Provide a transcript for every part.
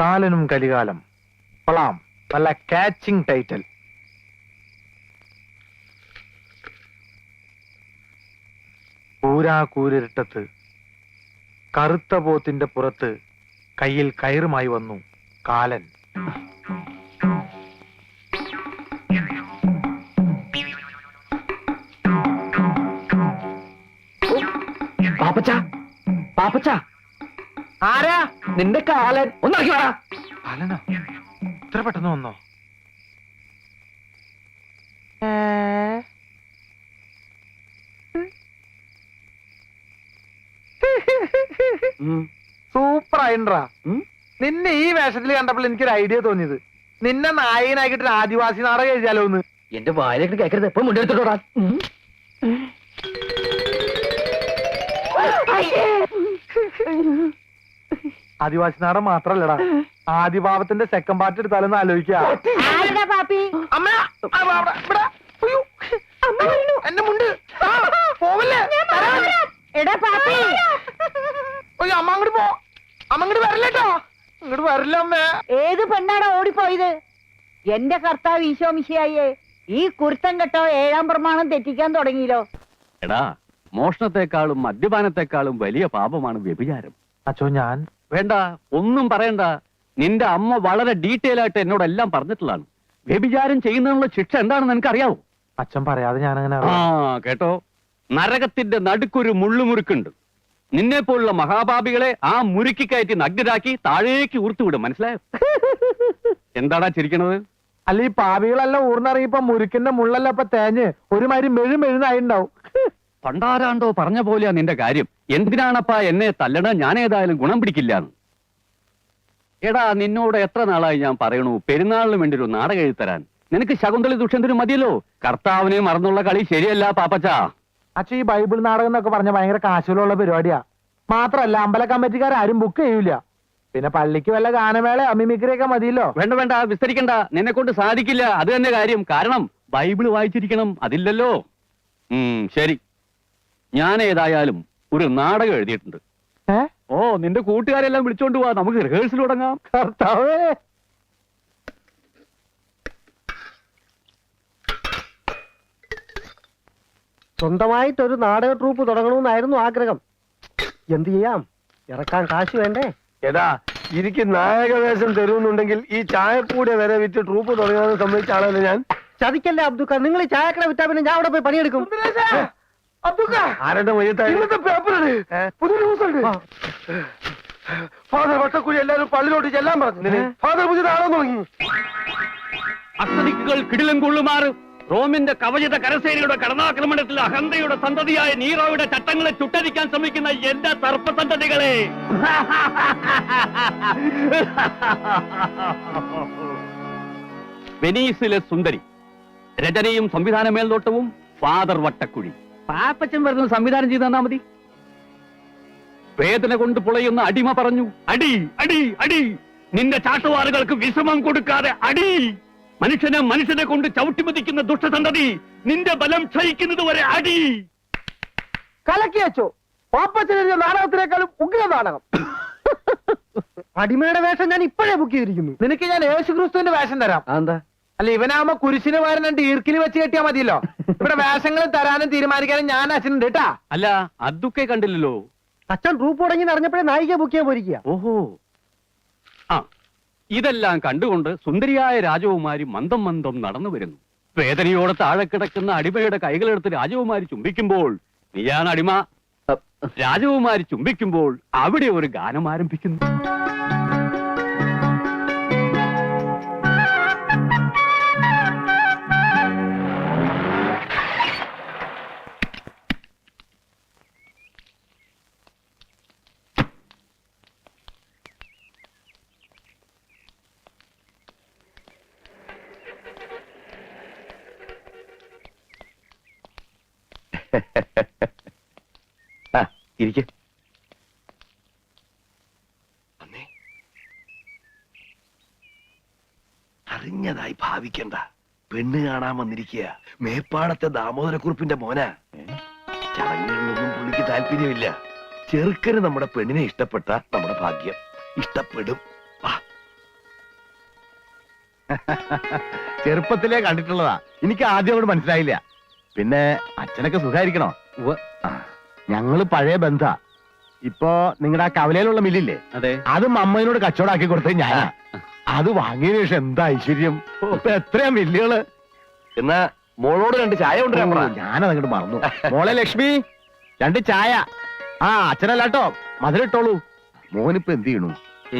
കാലനും കലികാലം. കൊള്ളാം. നല്ല catching title കൂരാകൂരിട്ടത്ത് കറുത്ത പോത്തിന്റെ പുറത്ത് കയ്യിൽ കയറുമായി വന്നു കാലൻ. പാപ്പച്ച പാപ്പച്ച. ആരാ? നിന്റെ കാലൻ. ഒന്നിറക്കി വാടാ. കാലനോ? ഇത്ര പെട്ടെന്ന് വന്നോ? സൂപ്പർ ആയിട്ടാ നിന്നെ ഈ വേഷത്തിൽ കണ്ടപ്പോൾ എനിക്കൊരു ഐഡിയ തോന്നിയത്. നിന്നെ നായകനാക്കിട്ട് ഒരു ആദിവാസി നാടകം എഴുതിയാലോ ഒന്ന് എന്റെ വായിലേക്ക് കേക്കരുത്. എപ്പോഴും മുണ്ടെടുത്തോടാ ആദിവാസി നാടൻ മാത്രല്ലടാ. ആദിഭാവത്തിന്റെ സെക്കൻഡ് പാർട്ട് എടുത്താലൊന്ന് ആലോചിക്ക. ആരുടെ പാപ്പി? എന്റെ മുണ്ട്. ആ, പോവല്ലേ. എടാ പാപ്പി. ഒയ്യോ, അമ്മ അങ്ങോട്ട് പോ. അമ്മ അങ്ങോട്ട് വരല്ലേട്ടോ ഇങ്ങോട്ട് വരില്ല അമ്മേ. ഏത് പെണ്ണാടാ ഓടിപ്പോയത്? എന്റെ കർത്താവ് ഈശോ മിശിയായേ ഈ കുരുത്തം കെട്ടോ ഏഴാം പ്രമാണം തെറ്റിക്കാൻ തുടങ്ങിയല്ലോ. എടാ മോഷണത്തെക്കാളും മദ്യപാനത്തെക്കാളും വലിയ പാപമാണ് വ്യഭിചാരം. അച്ചോ ഞാൻ വേണ്ട ഒന്നും പറയണ്ട. നിന്റെ അമ്മ വളരെ ഡീറ്റെയിൽ ആയിട്ട് എന്നോട് എല്ലാം പറഞ്ഞിട്ടുള്ളതാണ്. വ്യഭിചാരം ചെയ്യുന്നതിനുള്ള ശിക്ഷ എന്താണെന്ന് നിനക്കറിയാവോ? അച്ഛൻ പറയാതെ ഞാൻ അങ്ങനെ ആ കേട്ടോ. നരകത്തിന്റെ നടുക്കൊരു മുള്ളുമുറുക്കുണ്ട്. നിന്നെ പോലുള്ള മഹാപാപികളെ ആ മുറുക്കി കയറ്റി നഗ്നരാക്കി താഴേക്ക് ഊർത്തുവിടും. മനസ്സിലായോ? എന്താടാ ചിരിക്കണത്? അല്ല ഈ പാവികളെല്ലാം ഊർന്നറിയിപ്പൊ മുരുക്കിന്റെ മുള്ളല്ല ഇപ്പൊ തേഞ്ഞ് ഒരുമാതിരി മെഴു മെഴുന്നായിണ്ടാവും പണ്ടാരാണ്ടോ പറഞ്ഞ പോലെയാ നിന്റെ കാര്യം. എന്തിനാണപ്പാ എന്നെ തല്ലണ? ഞാൻ ഏതായാലും ഗുണം പിടിക്കില്ല എടാ നിന്നോട് എത്ര നാളായി ഞാൻ പറയണു? പെരുന്നാളിന് വേണ്ടി ഒരു നാടകം എഴുതരാൻ തരാൻ നിനക്ക് ശകുന്തളി ദുഷ്യന്തനും മതിയല്ലോ? കർത്താവിനെ മറന്നുള്ള കളി ശരിയല്ല പാപ്പച്ചാ. അച്ഛ ഈ ബൈബിൾ നാടകം എന്നൊക്കെ പറഞ്ഞ ഭയങ്കര കാശുകളുള്ള പരിപാടിയാ. മാത്രല്ല അമ്പല കമ്മിറ്റിക്കാരും ബുക്ക് ചെയ്യൂല. പിന്നെ പള്ളിക്ക് വല്ല ഗാനമേള അമിമിക്രിയൊക്കെ മതിയല്ലോ. വേണ്ട വേണ്ട വിസ്തരിക്കണ്ട. നിന്നെ കൊണ്ട് സാധിക്കില്ല. അത് തന്നെ കാര്യം. കാരണം ബൈബിൾ വായിച്ചിരിക്കണം അതില്ലല്ലോ. ഉം ശരി. ഞാൻ ഏതായാലും ഒരു നാടകം എഴുതിയിട്ടുണ്ട്. ഓ നിന്റെ കൂട്ടുകാരെല്ലാം വിളിച്ചോണ്ട് പോവാ. നമുക്ക് റിഹേഴ്സൽ തുടങ്ങാം. കർത്താവേ. സ്വന്തമായിട്ട് ഒരു നാടക ട്രൂപ്പ് തുടങ്ങണമെന്നായിരുന്നു ആഗ്രഹം. എന്ത് ചെയ്യാം? ഇറക്കാൻ കാശ് വേണ്ടേ? എടാ എനിക്ക് നായകവേഷം തരുമെന്നുണ്ടെങ്കിൽ ഈ ചായപ്പൂടെ വരെ വിറ്റ് ട്രൂപ്പ് തുടങ്ങാമെന്ന് സമ്മതിച്ച ആളല്ലേ ഞാൻ? ചതിക്കല്ലേ അബ്ദുക്ക നിങ്ങൾ ഈ ചായക്കട വിറ്റാ പിന്നെ ഞാൻ അവിടെ പോയി പണിയെടുക്കും. ആരുടെ മയ്യത്തായി പുതിയ ന്യൂസ് ഉണ്ട് ഫാദർ വട്ടക്കുഴി എല്ലാവരും പള്ളിയിലോട്ട് ചെല്ലാൻ പറഞ്ഞു. ഫാദർ പുതിയ നാളെ തുടങ്ങി. അസ്തദിക്കുകൾ കിടിലം കൊള്ളുമാറ്. റോമിന്റെ കവചിത കരസേനയുടെ കടന്നാക്രമണത്തിൽ അഹന്തയുടെ സന്തതിയായ നീറോയുടെ ചട്ടങ്ങളെ ചുട്ടരിക്കാൻ ശ്രമിക്കുന്ന എന്റെ സർപ്പസന്തതികളെ വെനീസിലെ സുന്ദരി രചനയും സംവിധാന മേൽനോട്ടവും ഫാദർ വട്ടക്കുഴി. പാപ്പച്ചൻ വരുന്ന സംവിധാനം ചെയ്ത് തന്നാ മതി. വേദന കൊണ്ട് പുളയുന്ന അടിമ പറഞ്ഞു അടി അടി അടി നിന്റെ ചാട്ടുവാറുകൾക്ക് വിശ്രമം കൊടുക്കാതെ അടി. മനുഷ്യനെ മനുഷ്യനെ കൊണ്ട് ചവിട്ടിമതിക്കുന്ന ദുഷ്ടസന്തതി നിന്റെ ബലം ക്ഷയിക്കുന്നത് വരെ അടി. കലക്കി വെച്ചു. പാപ്പച്ചനെഴുതിയ നാടകത്തിനേക്കാളും ഉഗ്ര നാടകം. അടിമയുടെ വേഷം ഞാൻ ഇപ്പോഴേ ബുക്ക് ചെയ്തിരിക്കുന്നു. നിനക്ക് ഞാൻ യേശുക്രിസ്തുവിന്റെ വേഷം തരാം. എന്താ അല്ല ഇവനാവുമ്പോ കുരിശിന് പകരം രണ്ട് ഈർക്കിൽ വെച്ച് കെട്ടിയാ മതിയല്ലോ. ഇവിടെ വേഷങ്ങൾ തരാനും തീരുമാനിക്കാനും ഞാൻ അച്ഛനുണ്ട് കേട്ടാ. അല്ല അതൊക്കെ കണ്ടില്ലല്ലോ. അച്ഛൻ ട്രൂപ്പ് തുടങ്ങി നിറഞ്ഞപ്പോഴേ നായിക ബുക്ക് ചെയ്യാൻ പോയിരിക്കുക. ഓഹോ. ആ ഇതെല്ലാം കണ്ടുകൊണ്ട് സുന്ദരിയായ രാജകുമാരി മന്ദം മന്ദം നടന്നു വരുന്നു. വേദനയോടെ താഴെ കിടക്കുന്ന അടിമയുടെ കൈകളെടുത്ത് രാജകുമാരി ചുംബിക്കുമ്പോൾ നീയാണ് അടിമ രാജകുമാരി ചുംബിക്കുമ്പോൾ അവിടെ ഒരു ഗാനം ആരംഭിക്കുന്നു. ഇരിക്കെ. അറിഞ്ഞതായി ഭാവിക്കണ്ട. പെണ്ണ് കാണാൻ വന്നിരിക്കുക മേപ്പാടത്തെ ദാമോദരക്കുറിപ്പിന്റെ മോന. ചടങ്ങുകളിലൊന്നും പുള്ളിക്ക് താല്പര്യമില്ല. ചെറുക്കന് നമ്മുടെ പെണ്ണിനെ ഇഷ്ടപ്പെട്ട നമ്മുടെ ഭാഗ്യം. ഇഷ്ടപ്പെടും. ചെറുപ്പത്തിലേ കണ്ടിട്ടുള്ളതാ. എനിക്ക് ആദ്യം അവിടെ മനസ്സിലായില്ല. പിന്നെ അച്ഛനൊക്കെ സുഖായിരിക്കണോ? ആ, ഞങ്ങൾ പഴയ ബന്ധ. ഇപ്പൊ നിങ്ങളുടെ ആ കവലയിലുള്ള മില്ലില്ലേ? അതെ. അത് അമ്മയോട് കച്ചവടാക്കി കൊടുത്തത് ഞാൻ അത് വാങ്ങിയതിനു ശേഷം എന്താ ഐശ്വര്യം? ഇപ്പൊ എത്രയാ മില്ലുകൾ? എന്നാ മോളോട് രണ്ട് ചായ ഞാനത് അങ്ങോട്ട് മറന്നു. മോളെ ലക്ഷ്മി രണ്ട് ചായ. ആ അച്ഛനല്ലാട്ടോ മധുരിട്ടോളൂ മോനിപ്പോ എന്ത് ചെയ്യണു?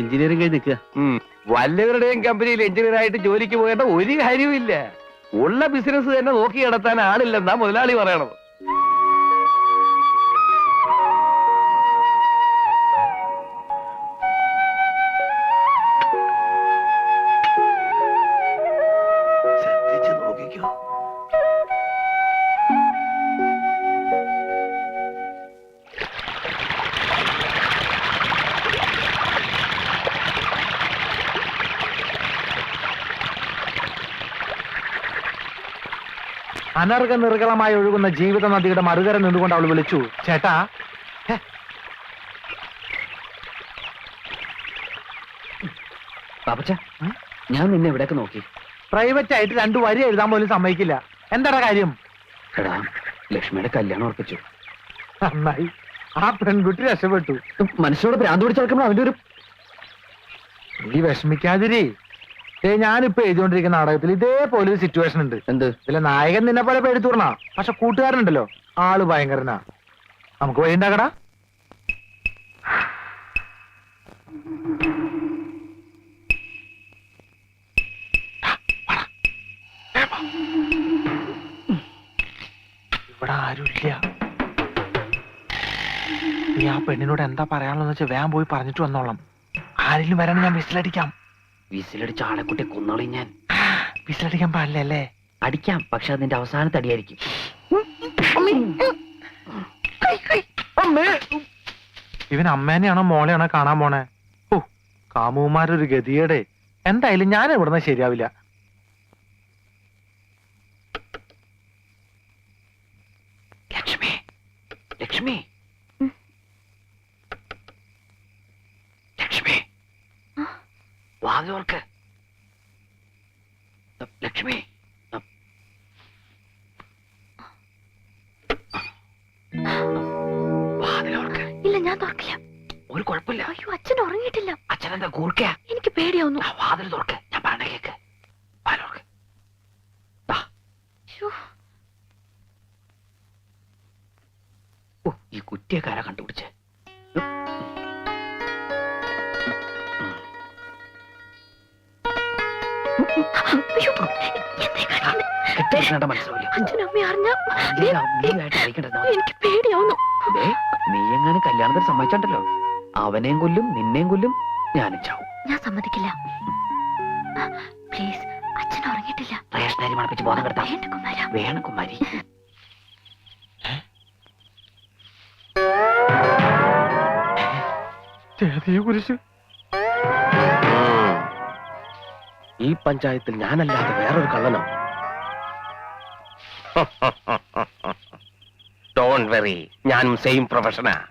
എഞ്ചിനീയറിംഗ് കഴിഞ്ഞ് നിൽക്കുക വല്ലവരുടെയും കമ്പനിയിൽ എഞ്ചിനീയർ ആയിട്ട് ജോലിക്ക് പോകേണ്ട ഒരു കാര്യവുമില്ല. ഉള്ള ബിസിനസ് തന്നെ നോക്കി നടത്താൻ ആളില്ലെന്നാ മുതലാളി പറയണത്. അനർഘ നിർഗളമായി ഒഴുകുന്ന ജീവിത നദിയുടെ മറുകര നിന്നുകൊണ്ട് അവൾ വിളിച്ചു ചേട്ടാ പാപ്പച്ച ഞാൻ നിന്നെ എവിടെയൊക്കെ നോക്കി. പ്രൈവറ്റ് ആയിട്ട് രണ്ടു വരി എഴുതാൻ പോലും സമ്മതിക്കില്ല. എന്താടാ കാര്യം? എടാ ലക്ഷ്മിയുടെ കല്യാണം ഉറപ്പിച്ചു. നന്നായി. ആ പെൺകുട്ടി രക്ഷപ്പെട്ടു. മനുഷ്യരോട് ഭ്രാന്ത് പിടിച്ച് നടക്കുമ്പോൾ അവന്റെ ഒരു നീ വിഷമിക്കാതിരി. ഏ ഞാനിപ്പോ എഴുതിക്കൊണ്ടിരിക്കുന്ന നാടകത്തിൽ ഇതേപോലെ ഒരു സിറ്റുവേഷൻ ഉണ്ട്. എന്ത്? ഇതിലെ നായകൻ നിന്നെ പോലെ പേടിത്തൂർണ പക്ഷെ കൂട്ടുകാരനുണ്ടല്ലോ. ആൾ ഭയങ്കരനാ. നമുക്ക് വഴി ഉണ്ടാക്കടാ. ഇവിടെ ആരുമില്ല. നീ ആ പെണ്ണിനോട് എന്താ പറയാനുള്ളതെന്ന് വെച്ചാൽ വേഗം പോയി പറഞ്ഞിട്ട് വന്നോളാം. ആരെങ്കിലും വരാൻ ഞാൻ വിസിലടിക്കാം വിസിലടിച്ച ആളെക്കുട്ടി കൊന്നോളി ഞാൻ. വിസിലടിക്കാൻ പാടില്ലല്ലേ അടിക്കാം പക്ഷെ അതിന്റെ അവസാനത്തെ അടിയായിരിക്കും. ഇവൻ അമ്മേനെയാണോ മോളെയാണോ കാണാൻ പോണേ? ഓ കാമുമാരൊരു ഗതിയേടെ എന്തായാലും ഞാൻ ഇവിടുന്ന് ശരിയാവില്ല ലക്ഷ്മി ലക്ഷ്മി ലക്ഷ്മി വാതിലോർക്ക് ലക്ഷ്മി വാതിലോർക്ക് ഇല്ല ഞാൻ തുറക്കില്ല. ഒരു കുഴപ്പമില്ല. അയ്യോ അച്ഛൻ ഉറങ്ങിയിട്ടില്ല. അച്ഛൻ എന്താ കൂർക്കയാ? എനിക്ക് പേടിയാവുന്നു. വാതിൽ തുറക്ക. ഞാൻ പറഞ്ഞ കേക്ക്. ഓ ഈ കുറ്റിയക്കാരാ കണ്ടുപിടിച്ചേ. എനിക്ക് പേടിയാവുന്നു. നീ എങ്ങനെ കല്യാണത്തിന് സമ്മതിച്ചണ്ടല്ലോ? അവനെയും കൊല്ലും നിന്നെയും കൊല്ലും ഞാനും ചാവും. ഞാൻ സമ്മതിക്കില്ല. പ്ലീസ് അച്ഛൻ ഉറങ്ങിയിട്ടില്ല. റേഷനരി മണപ്പിച്ച് ബോധം കിടത്താം. വേണ്ട കുമാര. വേണ കുമാരി. കുരിശ് ഈ പഞ്ചായത്തിൽ ഞാനല്ലാതെ വേറൊരു കള്ളനോ? ഡോൺ വെറി ഞാനും സെയിം പ്രൊഫഷനാ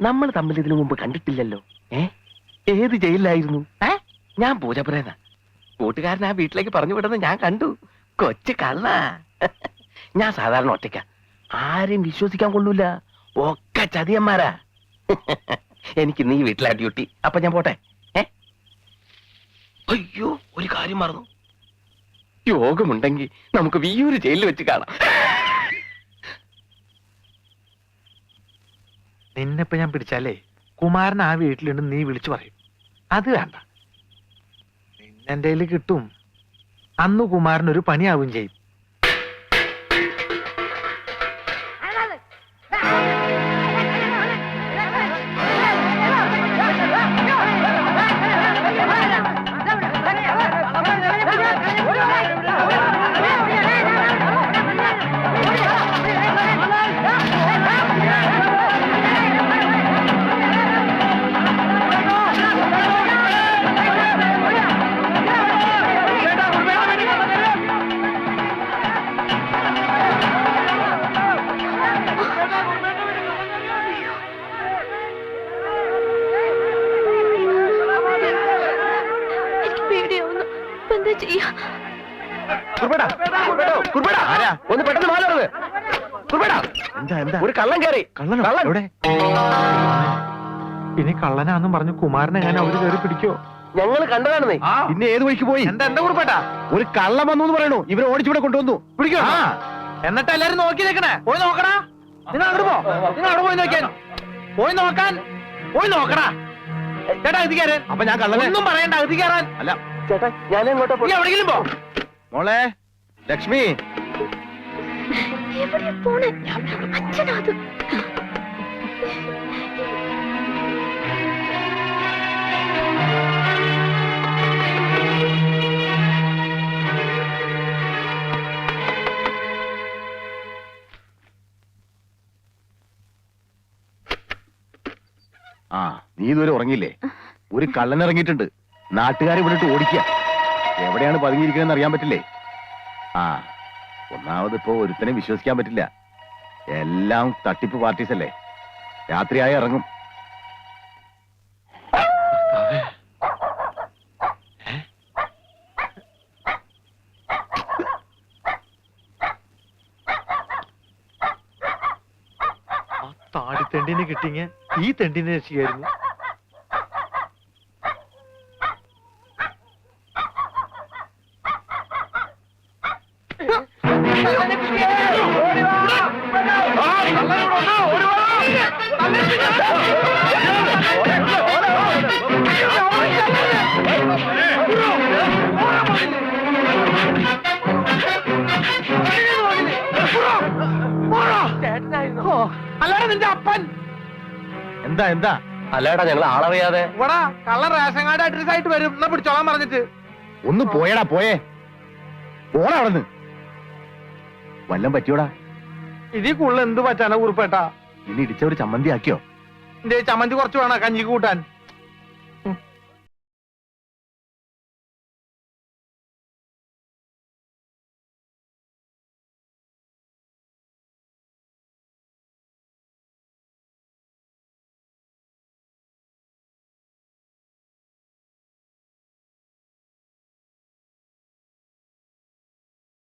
നമ്മൾ തമ്മിൽ ഇതിനു മുമ്പ് കണ്ടിട്ടില്ലല്ലോ. ഏ? ഏത് ജയിലിലായിരുന്നു? ഞാൻ പൂജപ്പുരേന കൂട്ടുകാരൻ ആ വീട്ടിലേക്ക് പറഞ്ഞു വിടുന്നത് ഞാൻ കണ്ടു. കൊച്ചു കള്ള. ഞാൻ സാധാരണ ഒറ്റയ്ക്ക. ആരെയും വിശ്വസിക്കാൻ കൊള്ളൂല. ഒക്കെ ചതിയന്മാരാ. എനിക്ക് നീ വീട്ടിലാ ഡ്യൂട്ടി അപ്പൊ ഞാൻ പോട്ടെ. അയ്യോ ഒരു കാര്യം മറന്നു. യോഗമുണ്ടെങ്കിൽ നമുക്ക് വിയൂര് ജയിലിൽ വെച്ച് കാണാം. നിന്നെപ്പോ ഞാൻ പിടിച്ചാലേ കുമാരൻ ആ വീട്ടിലുണ്ട് നീ വിളിച്ചു പറയും. അത് വേണ്ട. നിന്നെ കിട്ടും. അന്ന് കുമാരൻ ഒരു പണിയാവും ചെയ്യും. ഒന്ന് പെട്ടെന്ന് എന്താ ഒരു കള്ളൻ കയറി. കള്ളൻ കള്ളൻ. എവിടെ? ഇനി കള്ളനാന്നും പറഞ്ഞു കുമാരനെ ഞാൻ അവർ കയറി പിടിക്കോ? ഞങ്ങൾ കണ്ടതാണെന്നേ പിന്നെ ഏത് വഴിക്ക് പോയി? എന്താ എന്താ കുറിപ്പേട്ടാ? ഒരു കള്ളം വന്നു എന്ന് പറയണു. ഇവരെ ഓടിച്ചിവിടെ കൊണ്ടുവന്നു. പിടിക്കോ? എന്നിട്ട് എല്ലാരും നോക്കി നിൽക്കണേ. പോയി നോക്കടാ. നിങ്ങൾ അങ്ങോട്ട് പോ. നിങ്ങൾ അവിടെ പോയി നോക്കിയാൻ പോയി നോക്കാൻ. പോയി നോക്കടാ. ചേട്ടാ ഇത് കയറാൻ അപ്പൊ ഞാൻ കള്ളനെ ഒന്നും പറയണ്ട അത് അല്ല ചേട്ടാ ഞാൻ എങ്ങോട്ടാ എവിടെയെങ്കിലും പോ. മോളെ ലക്ഷ്മി. ആ നീ ഇതുവരെ ഉറങ്ങില്ലേ ഒരു കള്ളൻ ഇറങ്ങിയിട്ടുണ്ട്. നാട്ടുകാരെ വിട്ടിട്ട് ഓടിക്കുക എവിടെയാണ് പതുങ്ങിയിരിക്കുന്നതെന്ന് അറിയാൻ പറ്റില്ലേ? ആ ഒന്നാമത് ഇപ്പോ ഒരുത്തനെ വിശ്വസിക്കാൻ പറ്റില്ല. എല്ലാം തട്ടിപ്പ് പാർട്ടീസ് അല്ലേ രാത്രിയായി ഇറങ്ങും. ആ താടി തെണ്ടിനെ കിട്ടിങ്ങ ഈ തെണ്ടിനെ രക്ഷിക്കായിരുന്നു. അല്ലാതെ നിന്റെ അപ്പൻ. എന്താ എന്താ? അല്ലേടാ ഞങ്ങൾ ആളറിയാതെ. ഇവിടെ കള്ള റേഷൻ കാർഡ് അഡ്രസ് ആയിട്ട് വരും. എന്നാ പിടിച്ചോളാൻ പറഞ്ഞിട്ട്. ഒന്ന് പോയടാ പോയേ. പോടാ അവിടെ വല്ലം പറ്റിയോടാ? ഇതീ കൂടുതൽ എന്ത് പറ്റാനാ കുറിപ്പേട്ടാ? ഇനി ഇടിച്ചവര് ചമ്മന്തി ആക്കിയോ? എന്റെ ചമ്മന്തി കുറച്ച് വേണം കഞ്ഞിക്ക് കൂട്ടാൻ.